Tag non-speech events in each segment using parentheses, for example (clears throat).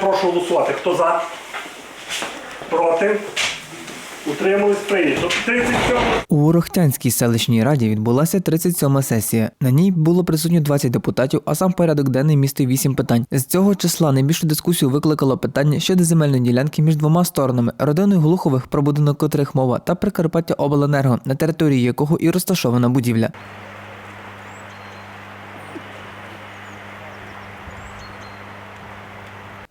Прошу голосувати. Хто за? Проти? Утримались прийнято. 37. У Ворохтянській селищній раді відбулася 37-ма сесія. На ній було присутньо 20 депутатів, а сам порядок денний містив 8 питань. З цього числа найбільшу дискусію викликало питання щодо земельної ділянки між двома сторонами родиною Глухових, про будинок котрих мова, та Прикарпаття Обленерго, на території якого і розташована будівля.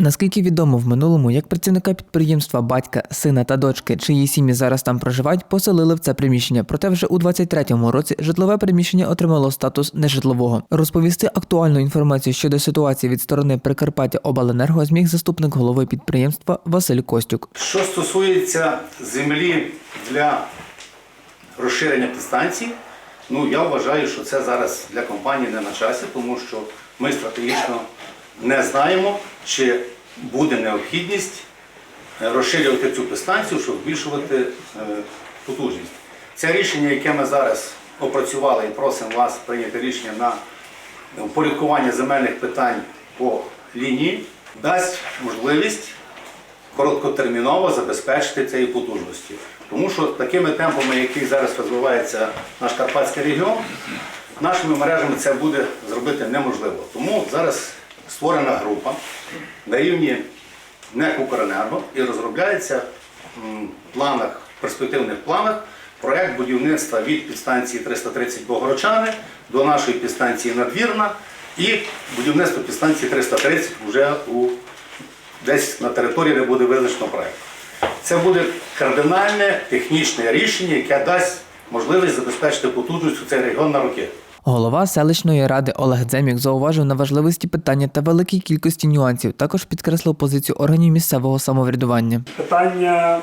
Наскільки відомо в минулому, як працівника підприємства батька, сина та дочки, чиї сім'ї зараз там проживають, поселили в це приміщення. Проте вже у 23-му році житлове приміщення отримало статус нежитлового. Розповісти актуальну інформацію щодо ситуації від сторони Прикарпаття Обленерго зміг заступник голови підприємства Василь Костюк. Що стосується землі для розширення підстанцій, ну я вважаю, що це зараз для компанії не на часі, тому що ми стратегічно не знаємо, чи буде необхідність е, розширювати цю підстанцію, щоб збільшувати е, потужність. Це рішення, яке ми зараз опрацювали і просимо вас прийняти рішення на упорядкування земельних питань по лінії, дасть можливість короткотерміново забезпечити цієї потужності. Тому що такими темпами, які зараз розвивається наш Карпатський регіон, нашими мережами це буде зробити неможливо. Тому зараз створена група на рівні НЕК «Укренерго» і розробляється в планах, перспективних планах проект будівництва від підстанції 330 Богородчани до нашої підстанції Надвірна і будівництво підстанції 330 вже у десь на території, де буде визначено проект. Це буде кардинальне технічне рішення, яке дасть можливість забезпечити потужність у цей регіон на роки. Голова селищної ради Олег Дземік зауважив на важливості питання та великій кількості нюансів. Також підкреслив позицію органів місцевого самоврядування. Питання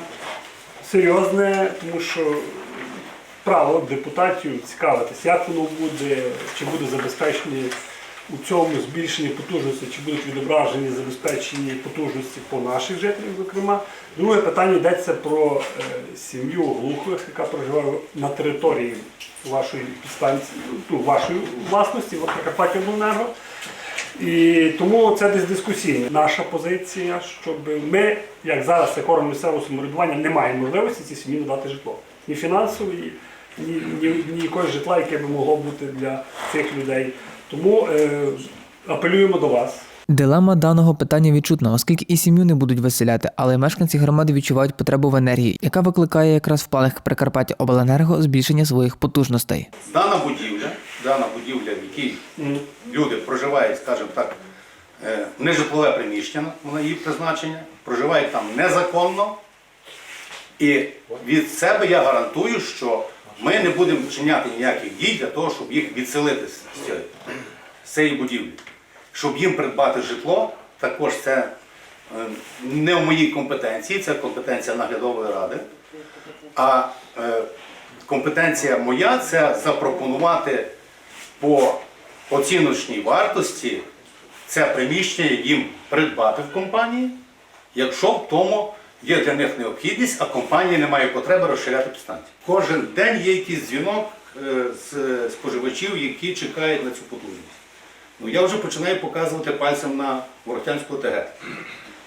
серйозне, тому що право депутатів цікавитись, як воно буде, чи буде забезпечені у цьому збільшенні потужності, чи будуть відображені забезпечені потужності по наших жителях, зокрема. Друге питання йдеться про е, сім'ю глухих, яка проживає на території вашої підстанції, ну, вашої власності, в Прикарпаття Обленерго. І тому це десь дискусійна наша позиція, щоб ми, як зараз, як орган місцевого самоврядування, не маємо можливості цій сім'ї надати житло. Ні фінансової, ні, ні, ні якогось житла, яке би могло бути для цих людей. Тому е, апелюємо до вас. Дилема даного питання відчутна, оскільки і сім'ю не будуть виселяти, але мешканці громади відчувають потребу в енергії, яка викликає якраз в планах Прикарпаття Обленерго збільшення своїх потужностей. Дана будівля, дана будівля, в якій люди проживають, скажімо так, е, нежитлове приміщення, вона її призначення, проживають там незаконно. І від себе я гарантую, що ми не будемо вчиняти ніяких дій для того, щоб їх відселити з цієї, з цієї будівлі. Щоб їм придбати житло, також це е, не в моїй компетенції, це компетенція наглядової ради. А е, компетенція моя це запропонувати по оціночній вартості це приміщення їм придбати в компанії, якщо в тому є для них необхідність, а компанія не має потреби розширяти підстанцію. Кожен день є якийсь дзвінок е, з споживачів, які чекають на цю потужність. Ну, я вже починаю показувати пальцем на Ворохтянську ОТГ.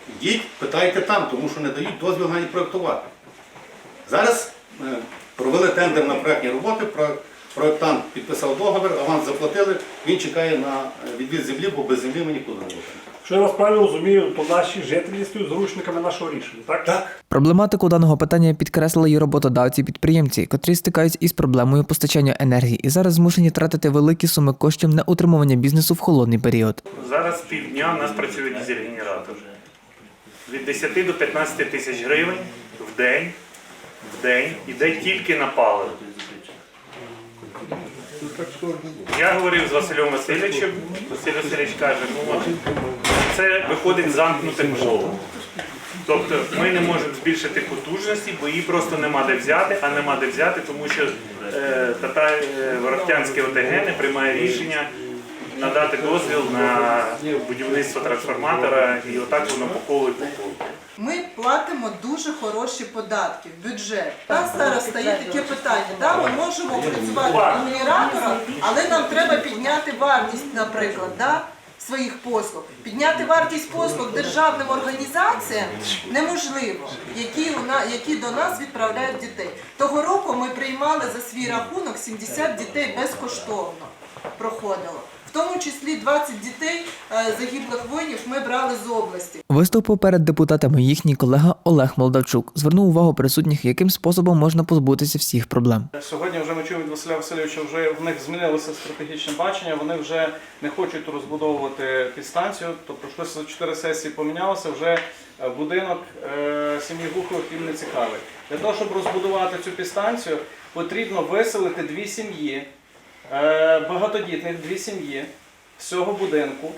Йдіть, питайте там, тому що не дають дозвіл навіть проєктувати. Зараз е, провели тендер на проєктні роботи, проєктант підписав договір, аванс заплатили, він чекає на е, відвід землі, бо без землі ми нікуди не будемо. Що я вас правильно розумію, то наші жителі стають заручниками нашого рішення, так? Так. Проблематику даного питання підкреслили і роботодавці підприємці, котрі стикаються із проблемою постачання енергії і зараз змушені тратити великі суми коштів на утримування бізнесу в холодний період. Зараз півдня в нас працює дизель-генератор. Від 10 до 15 тисяч гривень в день, в день іде тільки на паливо. Я говорив з Василем Васильовичем, Василь Васильович каже, ну це виходить замкнуте коло. Тобто ми не можемо збільшити потужності, бо її просто нема де взяти, а нема де взяти, тому що е, тата е, Ворохтянське ОТГ не приймає рішення надати дозвіл на будівництво трансформатора, і отак воно по колу і по колу. Ми платимо дуже хороші податки в бюджет. Нас зараз стає таке питання. Да, ми можемо працювати генератором, але нам треба підняти вартість, наприклад. Да? своїх послуг. Підняти вартість послуг державним організаціям неможливо, які, у на- які до нас відправляють дітей. Того року ми приймали за свій рахунок 70 дітей безкоштовно проходило. В тому числі 20 дітей е, загиблих воїнів ми брали з області. Виступив перед депутатами їхній колега Олег Молдавчук. Звернув увагу присутніх, яким способом можна позбутися всіх проблем. Сьогодні вже ми чуємо від Василя Васильовича, вже в них змінилося стратегічне бачення. Вони вже не хочуть розбудовувати підстанцію. Тобто, за чотири сесії помінялося, вже е, будинок е, сім'ї Глухових їм не цікавий. Для того, щоб розбудувати цю підстанцію, потрібно виселити дві сім'ї, багатодітних дві сім'ї з цього будинку.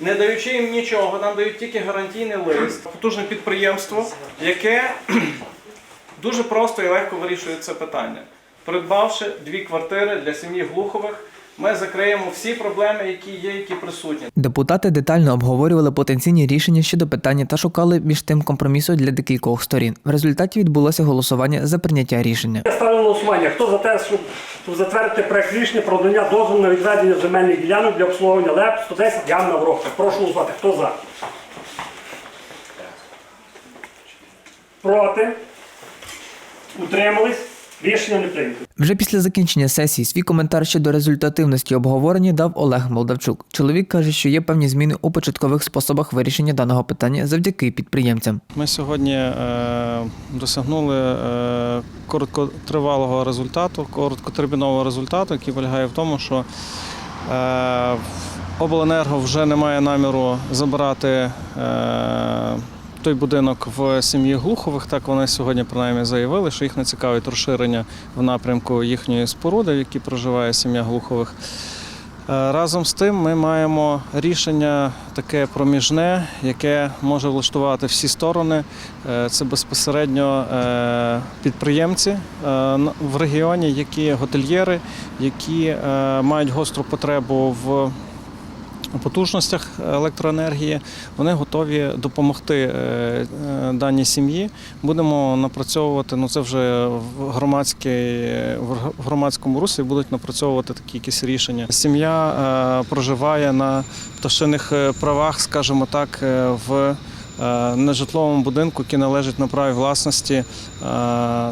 Не даючи їм нічого, нам дають тільки гарантійний лист. Потужне підприємство, яке (clears throat) дуже просто і легко вирішує це питання. Придбавши дві квартири для сім'ї Глухових, ми закриємо всі проблеми, які є, які присутні. Депутати детально обговорювали потенційні рішення щодо питання та шукали між тим компромісу для декількох сторін. В результаті відбулося голосування за прийняття рішення. Я ставлю голосування. Хто за те, щоб, щоб затвердити проект рішення про надання дозволу на відведення земельних ділянок для обслуговування ЛЕП 110 ям на ворогах. Прошу голосувати. Хто за? Проти? Утримались? Рішення не прийнято. Вже після закінчення сесії свій коментар щодо результативності обговорення дав Олег Молдавчук. Чоловік каже, що є певні зміни у початкових способах вирішення даного питання завдяки підприємцям. Ми сьогодні е, досягнули е, короткотривалого результату, короткотермінового результату, який полягає в тому, що е, обленерго вже не має наміру забирати. Е, той будинок в сім'ї Глухових, так вони сьогодні принаймні заявили, що їх не цікавить розширення в напрямку їхньої споруди, в якій проживає сім'я Глухових. Е, Разом з тим ми маємо рішення таке проміжне, яке може влаштувати всі сторони. Е, Це безпосередньо е, підприємці в регіоні, які готельєри, які мають гостру потребу в потужностях електроенергії. Вони готові допомогти е, е, даній сім'ї. Будемо напрацьовувати. Ну це вже в громадській в громадському руслі будуть напрацьовувати такі якісь рішення. Сім'я е, проживає на пташиних правах, скажімо так, в нежитловому будинку, який належить на праві власності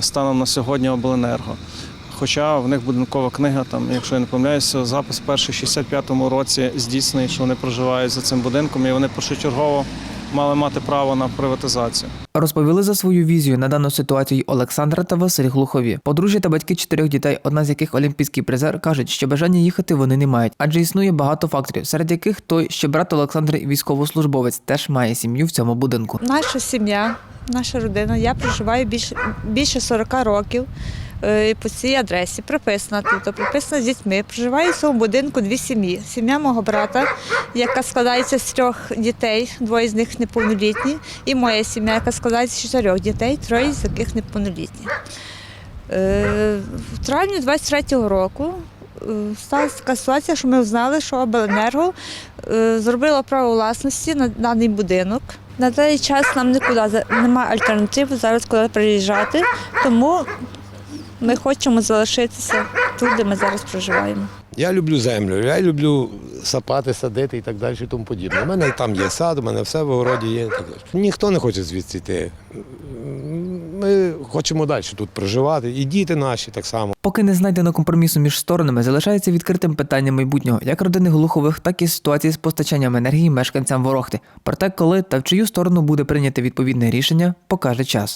станом на сьогодні обленерго. Хоча в них будинкова книга, там, якщо я не помиляюся, запис перший в 65-му році здійснений, що вони проживають за цим будинком, і вони першочергово мали мати право на приватизацію. Розповіли за свою візію на дану ситуацію Олександра та Василь Глухові. Подружжя та батьки чотирьох дітей, одна з яких олімпійський призер, кажуть, що бажання їхати вони не мають, адже існує багато факторів, серед яких той, що брат Олександри військовослужбовець теж має сім'ю в цьому будинку. Наша сім'я, наша родина. Я проживаю більше, більше 40 років. Е, По цій адресі приписана тут, приписана з дітьми. Проживаю в цьому будинку дві сім'ї. Сім'я мого брата, яка складається з трьох дітей, двоє з них неповнолітні, і моя сім'я, яка складається з чотирьох дітей, троє з яких неповнолітні. Е, В травні 23-го року е, сталася така ситуація, що ми знали, що обленерго зробило право власності на даний будинок. На даний час нам нікуди немає альтернативи зараз куди приїжджати, тому ми хочемо залишитися тут, де ми зараз проживаємо. Я люблю землю, я люблю сапати, садити і так далі, і тому подібне. У мене там є сад, у мене все в огороді є. так далі. Ніхто не хоче звідси йти. Ми хочемо далі тут проживати, і діти наші так само. Поки не знайдено компромісу між сторонами, залишається відкритим питання майбутнього як родини глухових, так і ситуації з постачанням енергії мешканцям Ворохти. Проте, коли та в чию сторону буде прийнято відповідне рішення, покаже час.